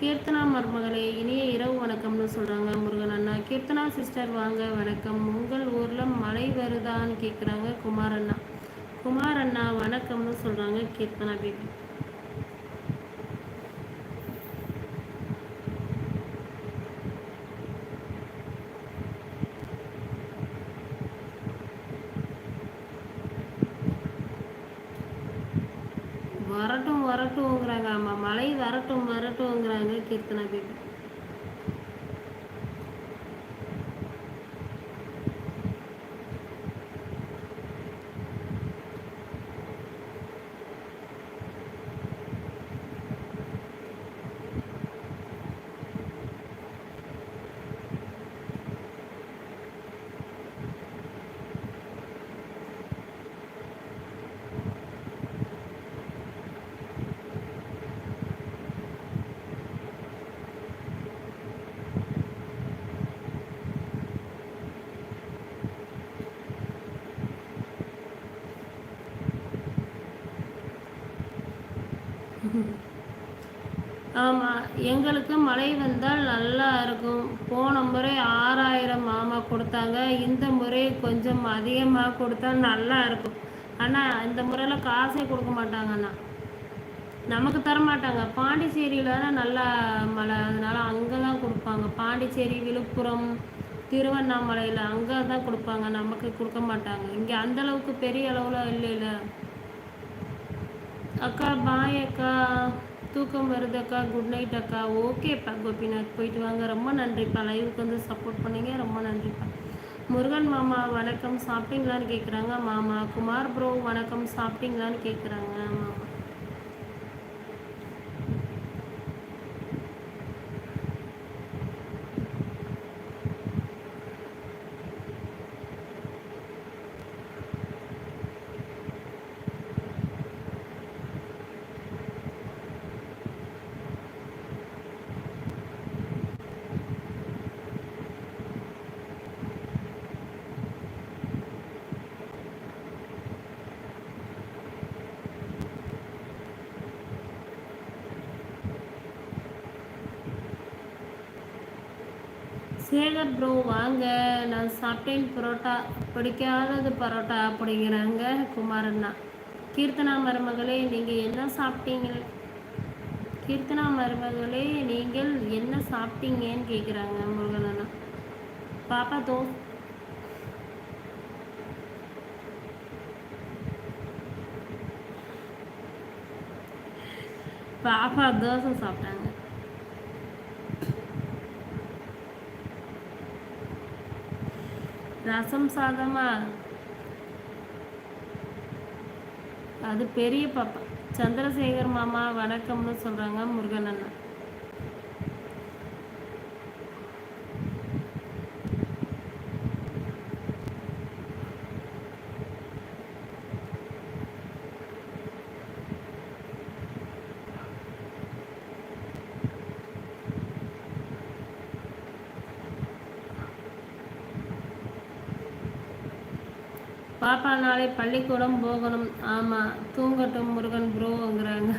கீர்த்தனா மருமகளே இனிய இரவு வணக்கம்னு சொல்கிறாங்க முருகன் அண்ணா. கீர்த்தனா சிஸ்டர் வாங்க வணக்கம். உங்கள் ஊரில் மழை வருதான்னு கேட்குறாங்க குமார் அண்ணா. குமார் அண்ணா வணக்கம்னு சொல்கிறாங்க கீர்த்தனா பேபி. வரட்டும் வரட்டும்ங்கிறாங்க. ஆமாம் மழை வரட்டும் வரட்டும்ங்கிறாங்க கீர்த்தனா பேபி ஆமாம் எங்களுக்கு மழை வந்தால் நல்லா இருக்கும். போன முறை ஆறாயிரம் மாமா கொடுத்தாங்க. இந்த முறை கொஞ்சம் அதிகமாக கொடுத்தா நல்லா இருக்கும். ஆனால் இந்த முறையில் காசே கொடுக்க மாட்டாங்கண்ணா நமக்கு தர மாட்டாங்க பாண்டிச்சேரியில் நல்லா மழை. அதனால் அங்கே தான் கொடுப்பாங்க. பாண்டிச்சேரி விழுப்புரம் திருவண்ணாமலையில் அங்கே தான் கொடுப்பாங்க. நமக்கு கொடுக்க மாட்டாங்க. இங்கே அந்தளவுக்கு பெரிய அளவில் இல்லைல்ல அக்கா பாய் அக்கா. தூக்கம் வருது அக்கா. குட் நைட் அக்கா. ஓகேப்பா கோபிநாத். போயிட்டு வாங்க. ரொம்ப நன்றிப்பா. லைவுக்கு வந்து சப்போர்ட் பண்ணீங்க. ரொம்ப நன்றிப்பா. முருகன் மாமா வணக்கம். சாப்பிட்டீங்களான்னு கேட்குறாங்க மாமா குமார் ப்ரோ வணக்கம். சாப்பிட்டீங்களான்னு கேட்குறாங்க மாமா. சேகர் ப்ரோ வாங்க. நான் சாப்பிட்டேன் பரோட்டா. பிடிக்காதது பரோட்டா அப்படிங்கிறாங்க குமாரண்ணா. கீர்த்தனா மருமகளே நீங்கள் என்ன சாப்பிட்டீங்க? கீர்த்தனா மருமகளே நீங்கள் என்ன சாப்பிட்டீங்கன்னு கேட்குறாங்க முருகனண்ணா. பாப்பா தோ பாப்பா தோசை சாப்பிட்டாங்க. ரசம் சாதமா? அது பெரிய பாப்பா. சந்திரசேகர் மாமா வணக்கம்னு சொல்கிறாங்க முருகன் அண்ணா. பாப்பா நாளை பள்ளிக்கூடம் போகணும். ஆமாம் தூங்கட்டும் முருகன் ப்ரோங்கிறாங்க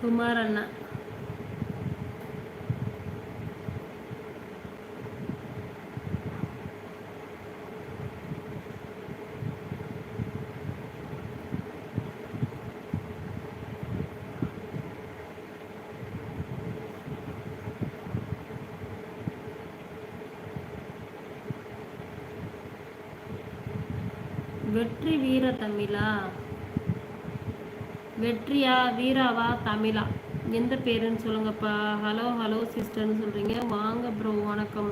குமார் அண்ணா. வெற்றி வீர தமிழா? வெற்றியா வீராவா தமிழா? எந்த பேருன்னு சொல்லுங்கப்பா. ஹலோ ஹலோ சிஸ்டர்னு சொல்கிறீங்க வாங்க ப்ரோ வணக்கம்.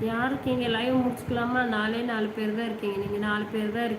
யார் இருக்கீங்க லைவ் முடிச்சுக்கலாமா? நாலே நாலு பேர் தான் இருக்கீங்க. நீங்கள் நாலு பேர் தான் இருக்கீங்க.